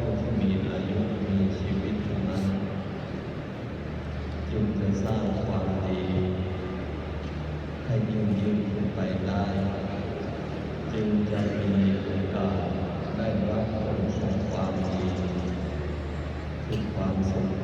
ผู้ที่มีอายุมีชีวิตนั้นจึงจะสร้างความดี ให้ยืนยิ่ขึ้นไปได้ จึงจะมีโอกาสได้รับผลของความดีคือความสุข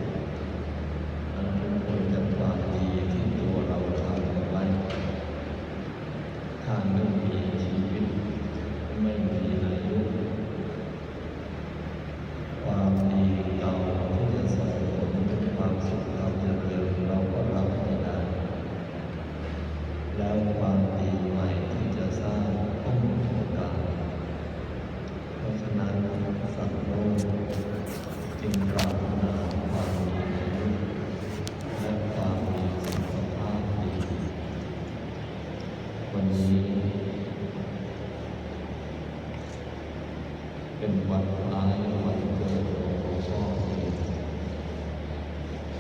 ็นวันร้ายวันเกิดของพ่อ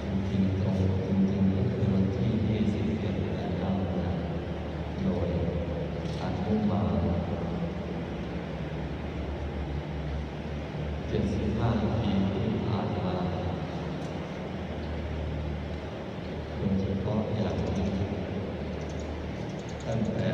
จริงๆตรงจริงๆก็คือวันที่21และ9นะโดยอันมุบาล75ปีที่ผ่านมาโดยเฉพาะอย่างยิ่งตั้งแต่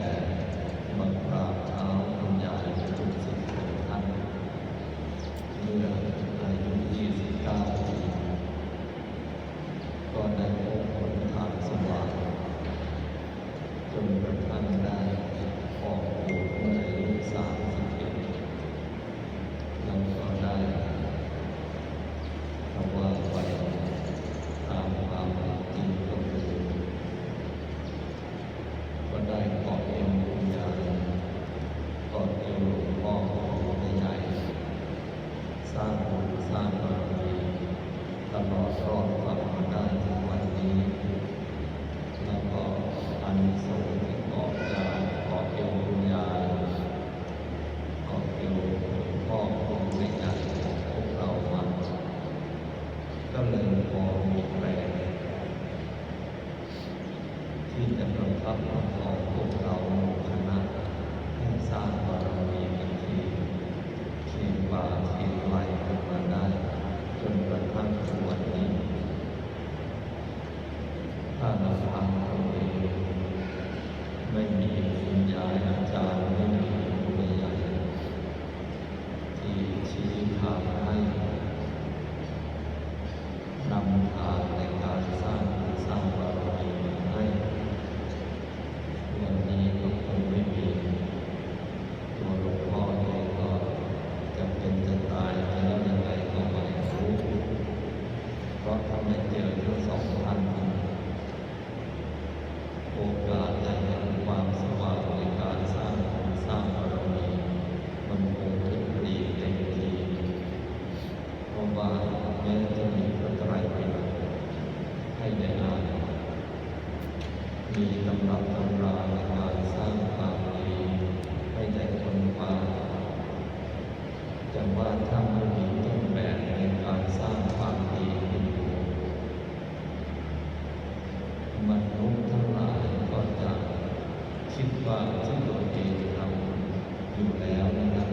ว่าที่ตัวเองทำอยู่แล้วนะครับ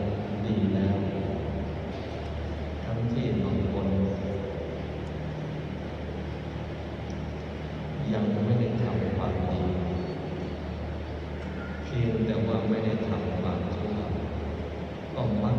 ดีแล้ว ทั้งที่บางคนยังไม่ได้ทำความดีเพียงแต่ว่าไม่ได้ทำความชั่วก็มัก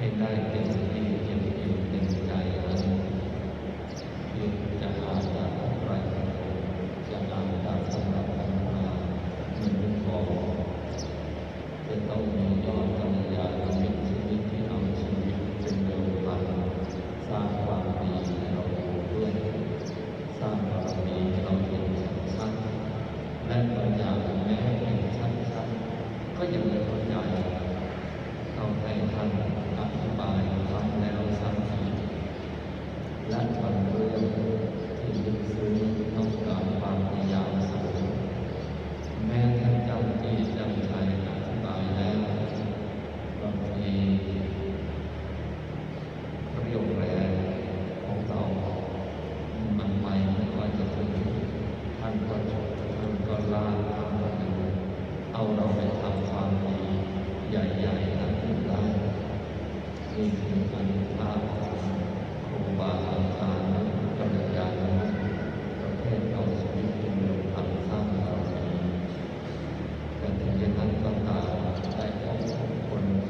in